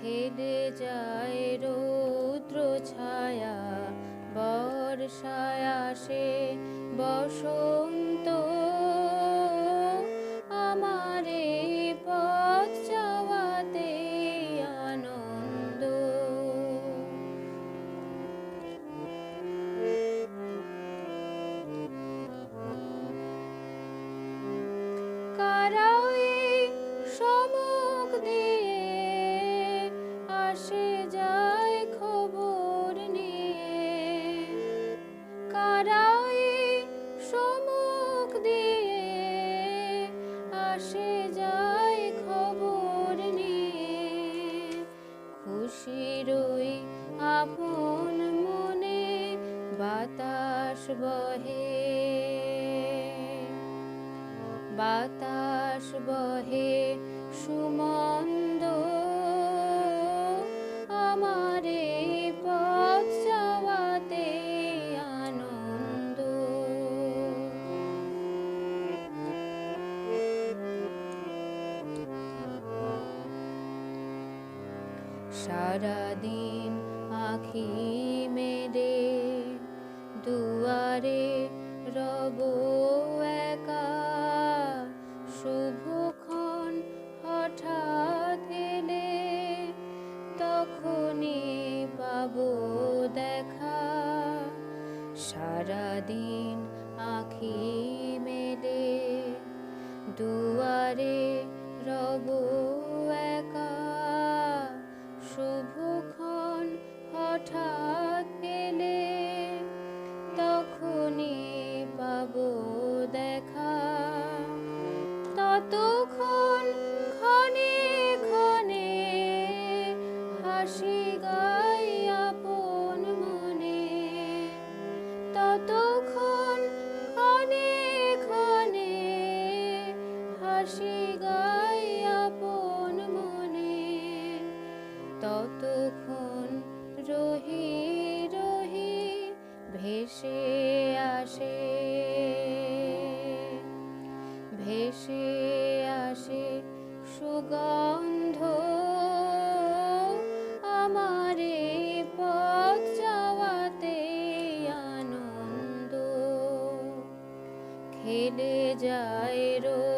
খেলে যায় রৌদ্র ছায়া বর্ষায় আসে বসন্ত বাতাস বহে বাতাস বহে সুমন্দ। আমারে পথ আনন্দ। সারাদিন আখি মেরে পাবো দেখা। সারাদিন আখি মেলে, দুয়ারে রব একা। শুভক্ষণ হঠাৎ এলে তখনই পাবো দেখা। ততক্ষণ ততক্ষণ ক্ষণে ক্ষণে হাসি মনে খেলে যায় রৌদ্র